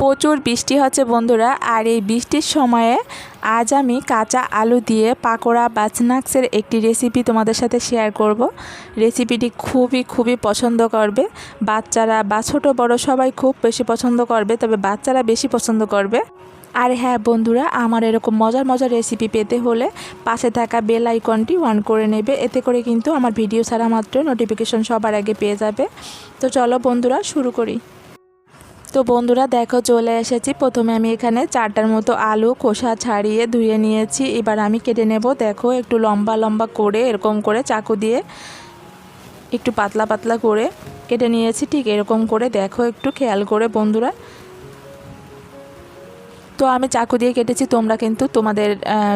প্রচুর বৃষ্টি হচ্ছে বন্ধুরা, আর এই বৃষ্টির সময়ে আজ আমি কাঁচা আলু দিয়ে পাকোড়া বা স্ন্যাক্সের একটি রেসিপি তোমাদের সাথে শেয়ার করব। রেসিপিটি খুবই খুবই পছন্দ করবে। বাচ্চারা বা ছোটো, বড় সবাই খুব বেশি পছন্দ করবে, তবে বাচ্চারা বেশি পছন্দ করবে। আর হ্যাঁ বন্ধুরা, আমার এরকম মজার মজার রেসিপি পেতে হলে পাশে থাকা বেল আইকনটি অন করে নেবে। এতে করে কিন্তু আমার ভিডিও ছাড়া মাত্র নোটিফিকেশন সবার আগে পেয়ে যাবে। তো চলো বন্ধুরা, শুরু করি। তো বন্ধুরা দেখো চলে এসেছি। প্রথমে আমি এখানে চারটার মতো আলু, খোসা ছাড়িয়ে ধুয়ে নিয়েছি। এবার আমি কেটে নেব, দেখো একটু লম্বা লম্বা করে, এরকম করে চাকু দিয়ে একটু পাতলা পাতলা করে কেটে নিয়েছি। ঠিক এরকম করে দেখো একটু খেয়াল করে বন্ধুরা। তো আমি চাকু দিয়ে কেটেছি, তোমরা কিন্তু তোমাদের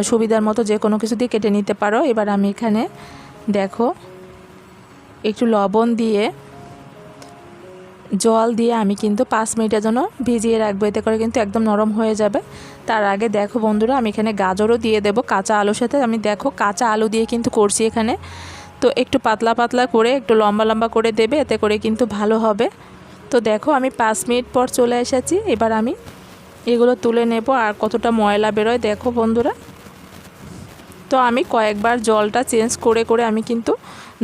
সুবিধার মতো যে কোনো কিছু দিয়ে কেটে নিতে পারো। এবার আমি এখানে দেখো একটু লবণ দিয়ে জল দিয়ে আমি কিন্তু পাঁচ মিনিটের জন্য ভিজিয়ে রাখব, এতে করে কিন্তু একদম নরম হয়ে যাবে। তার আগে দেখো বন্ধুরা, আমি এখানে গাজরও দিয়ে দেবো কাঁচা আলুর সাথে। আমি দেখো কাঁচা আলু দিয়ে কিন্তু করছি এখানে। তো একটু পাতলা পাতলা করে, একটু লম্বা লম্বা করে দেবে, এতে করে কিন্তু ভালো হবে। তো দেখো আমি পাঁচ মিনিট পর চলে এসেছি। এবার আমি এগুলো তুলে নেব আর কতটা ময়লা বেরোয়, দেখো বন্ধুরা। তো আমি কয়েকবার জলটা চেঞ্জ করে করে আমি কিন্তু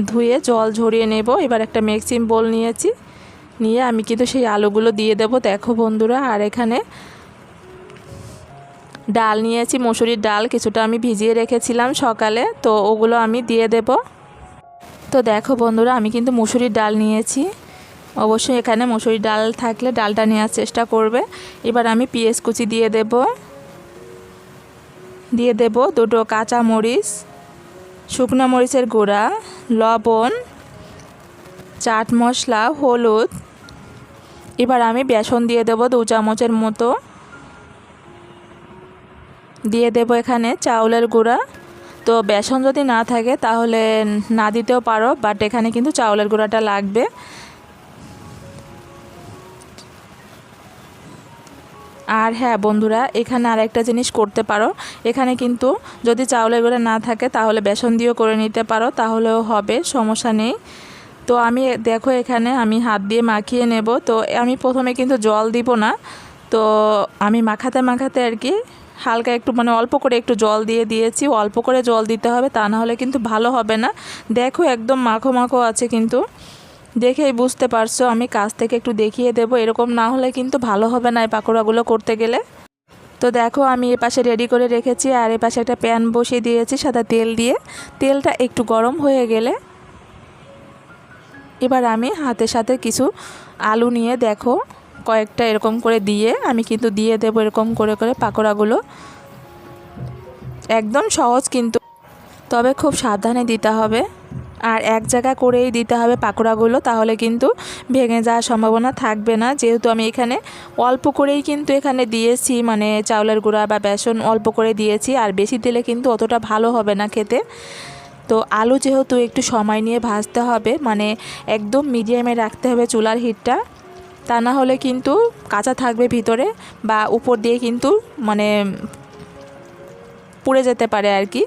ধুয়ে জল ঝরিয়ে নেব। এবার একটা মিক্সিং বোল নিয়েছি। নিয়ে আমি কিন্তু সেই আলুগুলো দিয়ে দেব। দেখো বন্ধুরা, আর এখানে ডাল নিয়েছি, মসুরির ডাল কিছুটা আমি ভিজিয়ে রেখেছিলাম সকালে, তো ওগুলো আমি দিয়ে দেব। তো দেখো বন্ধুরা, আমি কিন্তু মুসুরির ডাল নিয়েছি। অবশ্যই এখানে মুসুরির ডাল থাকলে ডালটা নেওয়ার চেষ্টা করবে। এবার আমি পেঁয়াজ কুচি দিয়ে দেব। দিয়ে দেব দুটো কাঁচা মরিচ, শুকনো মরিচের গুঁড়া, লবণ, চাট মশলা, হলুদ এবার আমি বেসন দিয়ে দেব দু চামচের মতো। দিয়ে দেব এখানে চাউলের গুঁড়া। তো বেসন যদি না থাকে তাহলে না দিতেও পারো বাট এখানে কিন্তু চাউলের গুঁড়াটা লাগবে। আর হ্যাঁ বন্ধুরা, এখানে আর একটা জিনিস করতে পারো। এখানে কিন্তু যদি চাউলের গুঁড়া না থাকে তাহলে বেসন দিয়েও করে নিতে পারো, তাহলেও হবে, সমস্যা নেই। তো আমি দেখো এখানে আমি হাত দিয়ে মাখিয়ে নেব। তো আমি প্রথমে কিন্তু জল দিব না। তো আমি মাখাতে মাখাতে আর কি হালকা একটু মানে অল্প করে একটু জল দিয়ে দিয়েছি। অল্প করে জল দিতে হবে, তা না হলে কিন্তু ভালো হবে না। দেখো একদম মাখো মাখো আছে কিন্তু। দেখেই বুঝতে পারছ, আমি কাছ থেকে একটু দেখিয়ে দেবো। এরকম না হলে কিন্তু ভালো হবে না এই পাকোড়াগুলো করতে গেলে। তো দেখো আমি এ পাশে রেডি করে রেখেছি, আর এ পাশে একটা প্যান বসিয়ে দিয়েছি সাদা তেল দিয়ে। তেলটা একটু গরম হয়ে গেলে এবার আমি হাতের সাথে কিছু আলু নিয়ে দেখো, কয়েকটা এরকম করে দিয়ে আমি কিন্তু দিয়ে দেবো এরকম করে করে পাকোড়াগুলো। একদম সহজ কিন্তু, তবে খুব সাবধানে দিতে হবে। আর এক জায়গা করেই দিতে হবে পাকোড়াগুলো, তাহলে কিন্তু ভেঙে যাওয়ার সম্ভাবনা থাকবে না। যেহেতু আমি এখানে অল্প করেই কিন্তু এখানে দিয়েছি মানে চাউলের গুঁড়া বা বেসন অল্প করে দিয়েছি, আর বেশি দিলে কিন্তু অতটা ভালো হবে না খেতে। তো আলু যেহেতু একটু সময় নিয়ে ভাজতে হবে মানে একদম মিডিয়ামে রাখতে হবে চুলার হিটটা, তা না হলে কিন্তু কাঁচা থাকবে ভিতরে বা উপর দিয়ে কিন্তু মানে পুড়ে যেতে পারে আর কি।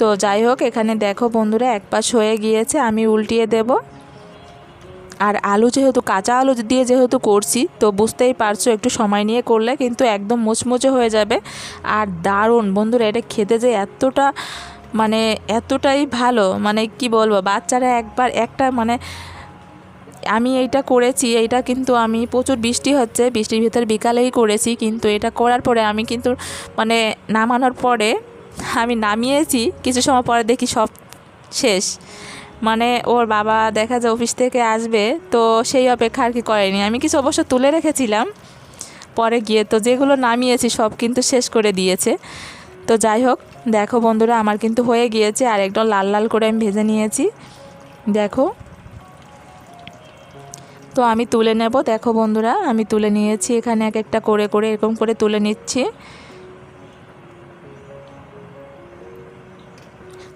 তো যাই হোক, এখানে দেখো বন্ধুরা এক পাশ হয়ে গিয়েছে, আমি উল্টিয়ে দেব। আর আলু যেহেতু, কাঁচা আলু দিয়ে যেহেতু করছি, তো বুঝতেই পারছ একটু সময় নিয়ে করলে কিন্তু একদম মুচমুচে হয়ে যাবে। আর দারুণ বন্ধুরা, এটা খেতে যে এতটা মানে এতটাই ভালো মানে কি বলব, বাচ্চারা একবার একটা মানে আমি এইটা করেছি, এইটা কিন্তু আমি প্রচুর বৃষ্টি হচ্ছে, বৃষ্টির ভিতর বিকালেই করেছি, কিন্তু এটা করার পরে আমি কিন্তু মানে নামানোর পরে আমি নামিয়েছি, কিছু সময় পরে দেখি সব শেষ। মানে ওর বাবা দেখা যায় অফিস থেকে আসবে, তো সেই অপেক্ষা আর কি করেনি। আমি কিছু অবশ্য তুলে রেখেছিলাম, পরে গিয়ে তো যেগুলো নামিয়েছি সব কিন্তু শেষ করে দিয়েছে। তো যাই হোক দেখো বন্ধুরা, আমার কিন্তু হয়ে গিয়েছে, আর একদম লাল লাল করে আমি ভেজে নিয়েছি। দেখো। তো আমি তুলে নেব, দেখো বন্ধুরা, আমি তুলে নিয়েছি এখানে এক একটা করে করে, এরকম করে তুলে নিচ্ছি।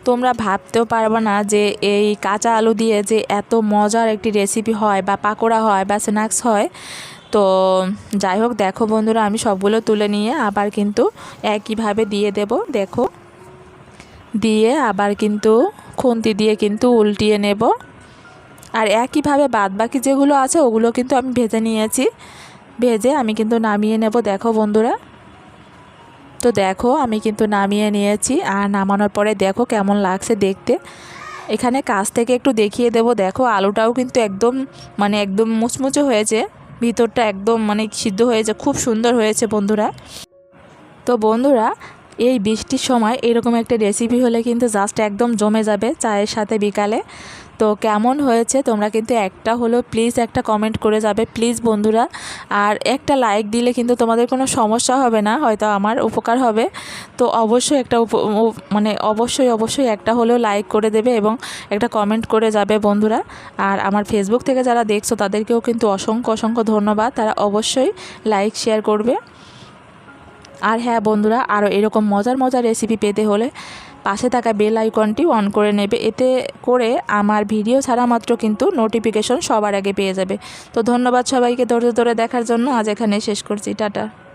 তোমরা ভাবতেও পারবে না যে এই কাঁচা আলু দিয়ে যে এত মজার একটি রেসিপি হয়, বা পাকোড়া হয়, বা স্ন্যাক্স হয়। তো যাই হোক, দেখো বন্ধুরা, আমি সবগুলো তুলে নিয়ে আবার কিন্তু একইভাবে দিয়ে দেব, দেখো। দিয়ে আবার কিন্তু খুন্তি দিয়ে কিন্তু উল্টিয়ে নেব। আর একইভাবে বাদ বাকি যেগুলো আছে, ওগুলো কিন্তু আমি ভেজে নিয়েছি। ভেজে আমি কিন্তু নামিয়ে নেব। দেখো বন্ধুরা। তো দেখো, আমি কিন্তু নামিয়ে নিয়েছি। আর নামানোর পরে দেখো কেমন লাগছে দেখতে। এখানে কাছ থেকে একটু দেখিয়ে দেব। দেখো, আলুটাও কিন্তু একদম মানে একদম মুচমুচে হয়েছে। ভিতরটা একদম মানে সিদ্ধ হয়েছে। খুব সুন্দর হয়েছে বন্ধুরা। তো বন্ধুরা এই বৃষ্টির সময় এরকম একটা রেসিপি হলে কিন্তু জাস্ট একদম জমে যাবে চায়ের সাথে বিকালে। তো কেমন হয়েছে তোমরা কিন্তু একটা হলো প্লিজ একটা কমেন্ট করে যাবে প্লিজ বন্ধুরা। আর একটা লাইক দিলে কিন্তু তোমাদের কোনো সমস্যা হবে না, হয়তো আমার উপকার হবে। তো অবশ্যই একটা মানে অবশ্যই অবশ্যই একটা হলেও লাইক করে দেবে এবং একটা কমেন্ট করে যাবে বন্ধুরা। আর আমার ফেসবুক থেকে যারা দেখছ তাদেরকেও কিন্তু অসংখ্য অসংখ্য ধন্যবাদ। তারা অবশ্যই লাইক শেয়ার করবে। আর হ্যাঁ বন্ধুরা আরও এরকম মজার মজার রেসিপি পেতে হলে পাশে থাকা বেল আইকনটি অন করে নেবে। এতে করে আমার ভিডিও ছাড়া মাত্র কিন্তু নোটিফিকেশন সবার আগে পেয়ে যাবে। তো ধন্যবাদ সবাইকে ধরে ধরে দেখার জন্য। আজ এখানে শেষ করছি। টাটা।